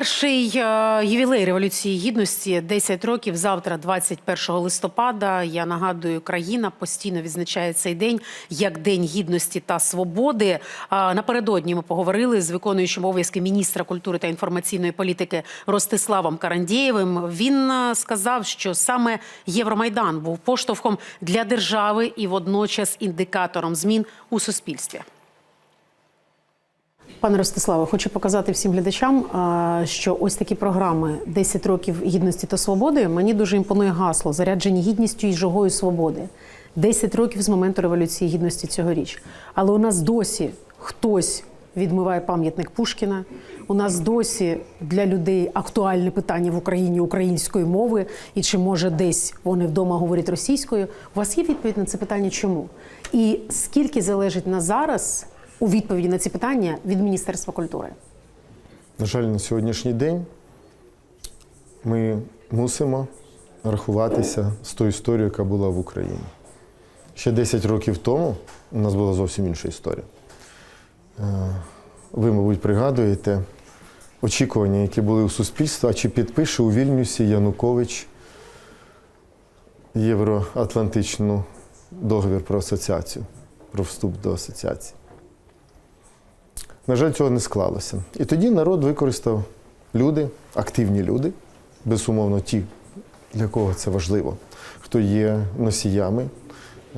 Перший е, ювілей революції гідності 10 років. Завтра, 21 листопада. Я нагадую, країна постійно відзначає цей день як День гідності та свободи. Напередодні ми поговорили з виконуючим обов'язки міністра культури та інформаційної політики Ростиславом Карандєєвим. Він е, сказав, що саме Євромайдан був поштовхом для держави і водночас індикатором змін у суспільстві. Пане Ростиславе, хочу показати всім глядачам, що ось такі програми «10 років гідності та свободи. Мені дуже імпонує гасло заряджені гідністю і жогою свободи. 10 років з моменту революції гідності цьогоріч. Але у нас досі хтось відмиває пам'ятник Пушкіна. У нас досі для людей актуальне питання в Україні української мови, і чи може десь вони вдома говорять російською. У вас є відповідь на це питання? Чому? І скільки залежить на зараз у відповіді на ці питання від Міністерства культури? На жаль, на сьогоднішній день ми мусимо рахуватися з тою історією, яка була в Україні. Ще 10 років тому у нас була зовсім інша історія. Е, Ви, мабуть, пригадуєте очікування, які були у суспільства, а чи підпише у Вільнюсі Янукович Євроатлантичну договір про асоціацію, про вступ до асоціації. На жаль, цього не склалося. І тоді народ використав люди, активні люди, безумовно, ті, для кого це важливо, хто є носіями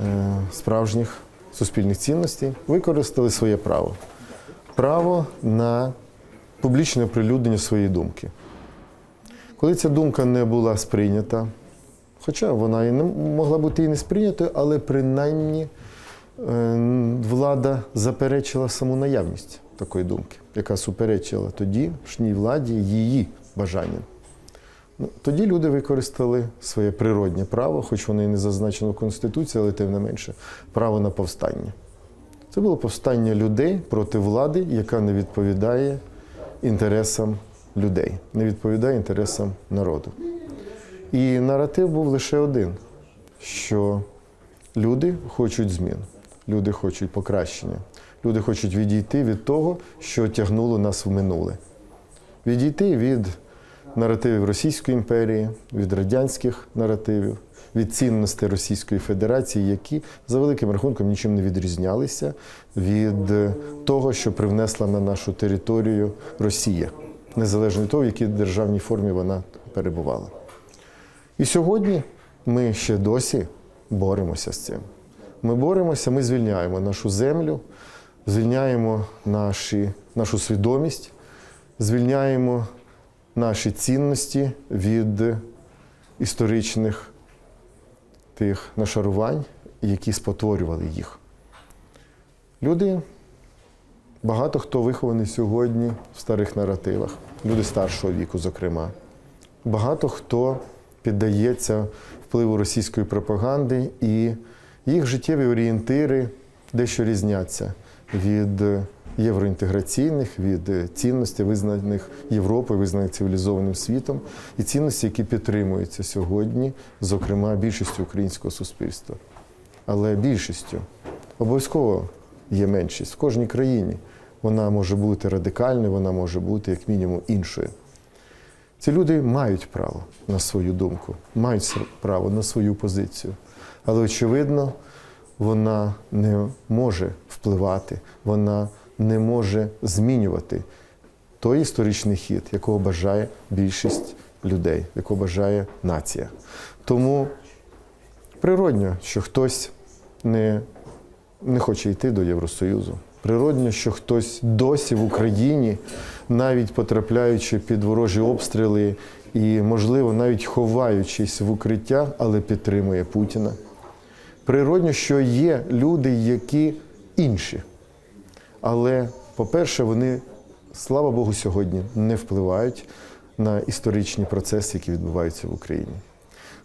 е, справжніх суспільних цінностей, використали своє право. Право на публічне оприлюднення своєї думки. Коли ця думка не була сприйнята, хоча вона і не могла бути і не сприйнятою, але принаймні влада заперечила саму наявність такої думки, яка суперечила тодішній владі її бажанням. Ну, Тоді люди використали своє природнє право, хоч воно і не зазначено в Конституції, але тим не менше, право на повстання. Це було повстання людей проти влади, яка не відповідає інтересам людей, не відповідає інтересам народу. І наратив був лише один: що люди хочуть змін, люди хочуть покращення, люди хочуть відійти від того, що тягнуло нас в минуле. Відійти від наративів Російської імперії, від радянських наративів, від цінностей Російської Федерації, які за великим рахунком нічим не відрізнялися від того, що привнесла на нашу територію Росія, незалежно від того, в якій державній формі вона перебувала. І сьогодні ми ще досі боремося з цим. Ми боремося, ми звільняємо нашу землю, звільняємо наші, нашу свідомість, звільняємо наші цінності від історичних тих нашарувань, які спотворювали їх. Люди, багато хто вихований сьогодні в старих наративах, люди старшого віку, зокрема. Багато хто піддається впливу російської пропаганди, і їх життєві орієнтири дещо різняться від євроінтеграційних, від цінностей, визнаних Європою, визнаних цивілізованим світом, і цінності, які підтримуються сьогодні, зокрема більшістю українського суспільства. Але більшістю обов'язково є меншість в кожній країні. Вона може бути радикальною, вона може бути як мінімум іншою. Ці люди мають право на свою думку, мають право на свою позицію. Але, очевидно, вона не може впливати, вона не може змінювати той історичний хід, якого бажає більшість людей, якого бажає нація. Тому природньо, що хтось не, не хоче йти до Євросоюзу. Природньо, що хтось досі в Україні, навіть потрапляючи під ворожі обстріли і, можливо, навіть ховаючись в укриття, але підтримує Путіна. Природньо, що є люди, які інші. Але, по-перше, вони, слава Богу, сьогодні не впливають на історичні процеси, які відбуваються в Україні.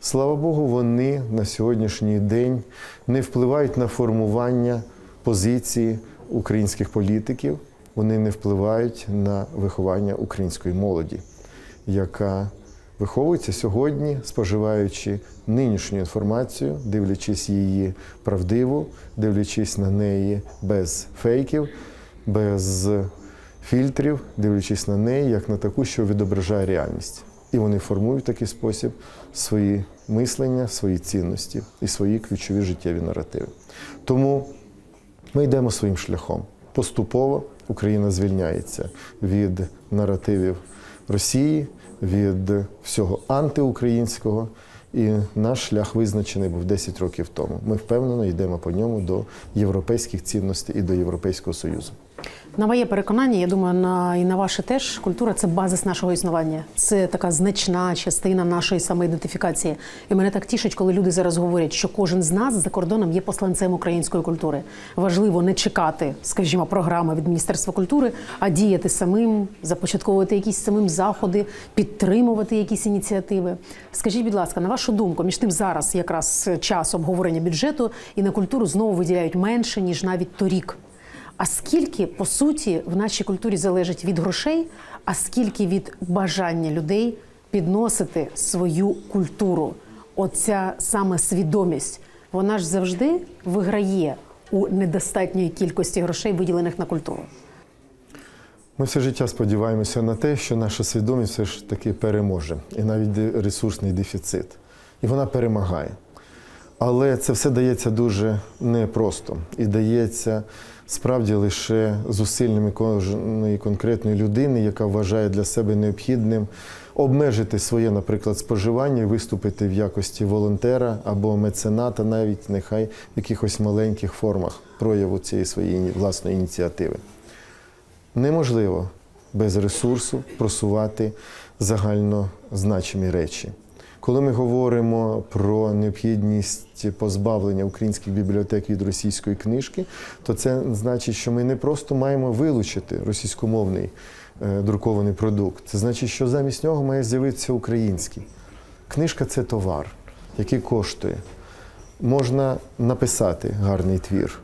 Слава Богу, вони на сьогоднішній день не впливають на формування позиції українських політиків, вони не впливають на виховання української молоді, яка виховується сьогодні, споживаючи нинішню інформацію, дивлячись її правдиву, дивлячись на неї без фейків, без фільтрів, дивлячись на неї, як на таку, що відображає реальність. І вони формують в такий спосіб свої мислення, свої цінності і свої ключові життєві наративи. Тому ми йдемо своїм шляхом. Поступово Україна звільняється від наративів Росії, від всього антиукраїнського. І наш шлях визначений був 10 років тому. Ми впевнено йдемо по ньому до європейських цінностей і до Європейського Союзу. На моє переконання, я думаю, на і на ваше теж культура це базис нашого існування. Це така значна частина нашої самоідентифікації. І мене так тішить, коли люди зараз говорять, що кожен з нас за кордоном є посланцем української культури. Важливо не чекати, скажімо, програми від Міністерства культури, а діяти самим, започатковувати якісь самим заходи, підтримувати якісь ініціативи. Скажіть, будь ласка, на вашу думку, між тим зараз якраз час обговорення бюджету і на культуру знову виділяють менше ніж навіть торік. А скільки по суті в нашій культурі залежить від грошей, а скільки від бажання людей підносити свою культуру? Оця саме свідомість, вона ж завжди виграє у недостатньої кількості грошей, виділених на культуру. Ми все життя сподіваємося на те, що наша свідомість все ж таки переможе, і навіть ресурсний дефіцит. І вона перемагає. Але це все дається дуже непросто і дається справді лише зусиллями кожної конкретної людини, яка вважає для себе необхідним обмежити своє, наприклад, споживання виступити в якості волонтера або мецената, навіть нехай в якихось маленьких формах прояву цієї своєї власної ініціативи. Неможливо без ресурсу просувати загально значимі речі. Коли ми говоримо про необхідність позбавлення українських бібліотек від російської книжки, то це значить, що ми не просто маємо вилучити російськомовний е, друкований продукт. Це значить, що замість нього має з'явитися український. Книжка це товар, який коштує. Можна написати гарний твір,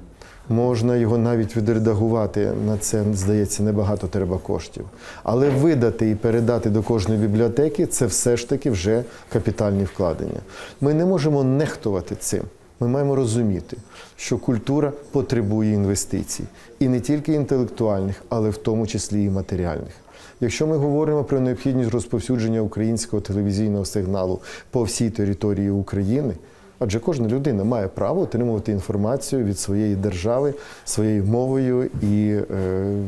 можна його навіть відредагувати. На це, здається, небагато треба коштів. Але видати і передати до кожної бібліотеки це все ж таки вже капітальні вкладення. Ми не можемо нехтувати цим. Ми маємо розуміти, що культура потребує інвестицій. І не тільки інтелектуальних, але в тому числі і матеріальних. Якщо ми говоримо про необхідність розповсюдження українського телевізійного сигналу по всій території України, адже кожна людина має право отримувати інформацію від своєї держави своєю мовою і е,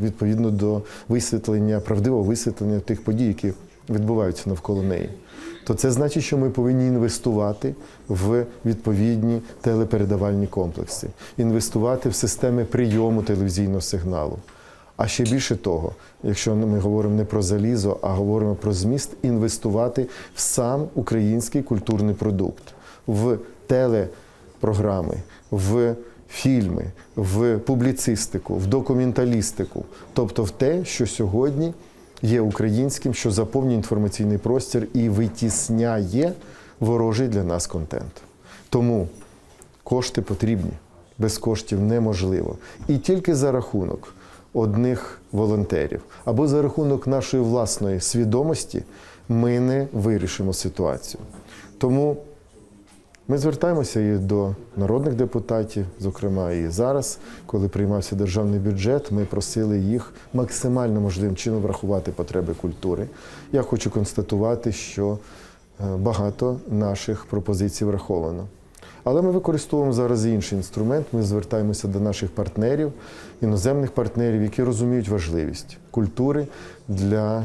відповідно до висвітлення, правдивого висвітлення тих подій, які відбуваються навколо неї. То це значить, що ми повинні інвестувати в відповідні телепередавальні комплекси, інвестувати в системи прийому телевізійного сигналу. А ще більше того, якщо ми говоримо не про залізо, а говоримо про зміст, інвестувати в сам український культурний продукт, в телепрограми, в фільми, в публіцистику, в документалістику, тобто в те, що сьогодні є українським, що заповнює інформаційний простір і витісняє ворожий для нас контент. Тому кошти потрібні, без коштів неможливо. І тільки за рахунок одних волонтерів або за рахунок нашої власної свідомості ми не вирішимо ситуацію. Тому ми звертаємося і до народних депутатів, зокрема і зараз, коли приймався державний бюджет, ми просили їх максимально можливим чином врахувати потреби культури. Я хочу констатувати, що е, багато наших пропозицій враховано. Але ми використовуємо зараз інший інструмент. Ми звертаємося до наших партнерів, іноземних партнерів, які розуміють важливість культури для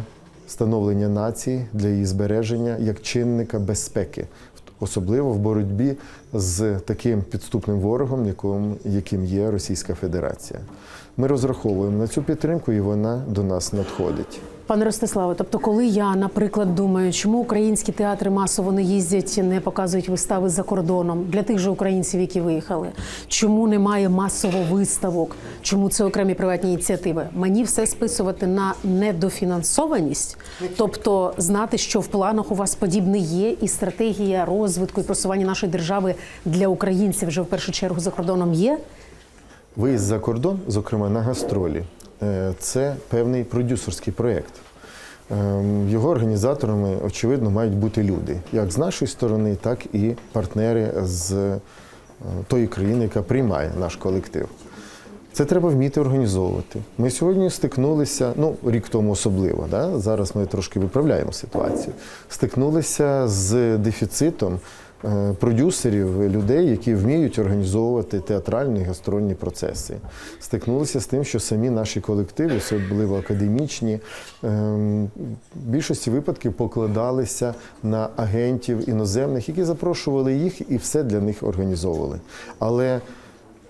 становлення нації, для її збереження як чинника безпеки, особливо в боротьбі з таким підступним ворогом, яким, яким є Російська Федерація. Ми розраховуємо на цю підтримку, і вона до нас надходить. Пане Ростиславе, тобто, коли я, наприклад, думаю, чому українські театри масово не їздять, не показують вистави за кордоном для тих же українців, які виїхали, чому немає масово виставок, чому це окремі приватні ініціативи? Мені все списувати на недофінансованість, тобто знати, що в планах у вас подібне є, і стратегія розвитку і просування нашої держави для українців вже в першу чергу за кордоном є. Виїзд за кордон, зокрема на гастролі, це певний продюсерський проєкт. Ем, Його організаторами, очевидно, мають бути люди, як з нашої сторони, так і партнери з е, тої країни, яка приймає наш колектив. Це треба вміти організовувати. Ми сьогодні стикнулися, ну рік тому особливо, да? зараз ми трошки виправляємо ситуацію. Стикнулися з дефіцитом е, продюсерів, людей, які вміють організовувати театральні гастрольні процеси. Стикнулися з тим, що самі наші колективи, особливо академічні, ем, в більшості випадків покладалися на агентів іноземних, які запрошували їх і все для них організовували. Але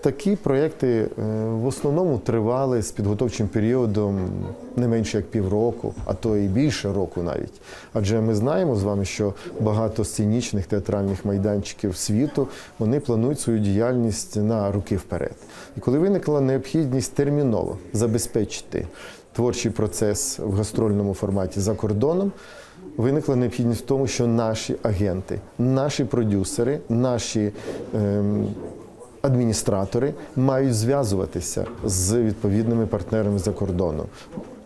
Такі проєкти е, в основному тривали з підготовчим періодом не менше як півроку, а то і більше року навіть. Адже ми знаємо з вами, що багато сценічних театральних майданчиків світу вони планують свою діяльність на роки вперед. І коли виникла необхідність терміново забезпечити творчий процес в гастрольному форматі за кордоном, виникла необхідність в тому, що наші агенти, наші продюсери, наші. Ем, адміністратори мають зв'язуватися з відповідними партнерами за кордоном,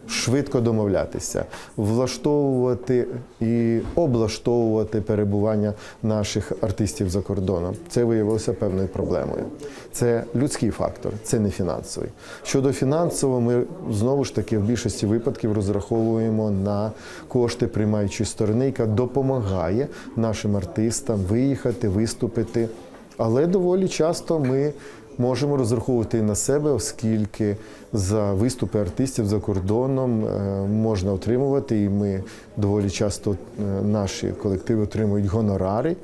швидко домовлятися, влаштовувати і облаштовувати перебування наших артистів за кордоном. Це виявилося певною проблемою. Це людський фактор, це не фінансовий. Щодо фінансового, ми знову ж таки в більшості випадків розраховуємо на кошти приймаючої сторони, яка допомагає нашим артистам виїхати, виступити. Але доволі часто ми можемо розраховувати на себе, оскільки за виступи артистів за кордоном е, можна отримувати, і ми доволі часто е, наші колективи отримують гонорари,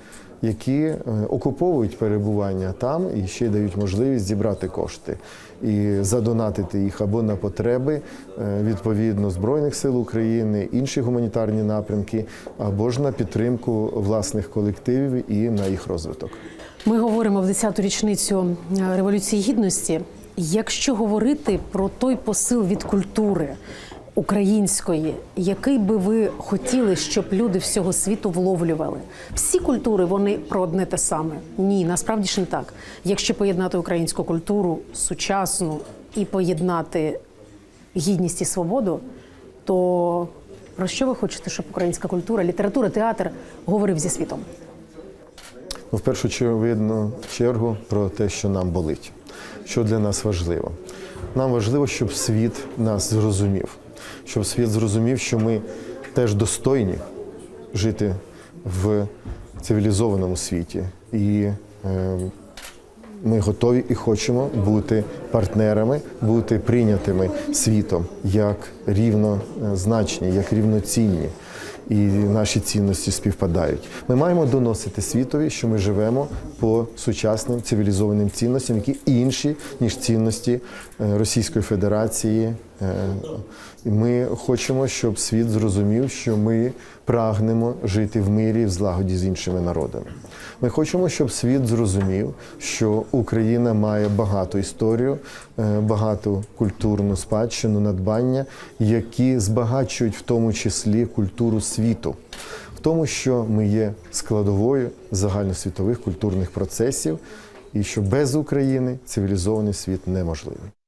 які е, окуповують перебування там і ще дають можливість зібрати кошти і задонатити їх або на потреби відповідно Збройних сил України, інші гуманітарні напрямки, або ж на підтримку власних колективів і на їх розвиток. Ми говоримо в 10-ту річницю е, Революції Гідності. Якщо говорити про той посил від культури української, який би ви хотіли, щоб люди всього світу вловлювали? Всі культури вони про одне те саме. Ні, насправді ж не так. Якщо поєднати українську культуру сучасну і поєднати гідність і свободу, то про що ви хочете, щоб українська культура, література, театр говорив зі світом? Ну, в першу чергу чергу про те, що нам болить, що для нас важливо. Нам важливо, щоб світ нас зрозумів, щоб світ зрозумів, що ми теж достойні жити в цивілізованому світі. І е, ми готові і хочемо бути партнерами, бути прийнятими світом як рівнозначні, як рівноцінні. І наші цінності співпадають. Ми маємо доносити світові, що ми живемо по сучасним цивілізованим цінностям, які інші ніж цінності е, Російської Федерації. Е, І ми хочемо, щоб світ зрозумів, що ми прагнемо жити в мирі, в злагоді з іншими народами. Ми хочемо, щоб світ зрозумів, що Україна має багату історію, е, багату культурну спадщину, надбання, які збагачують в тому числі культуру світу, тому, що ми є складовою загальносвітових культурних процесів, і що без України цивілізований світ неможливий.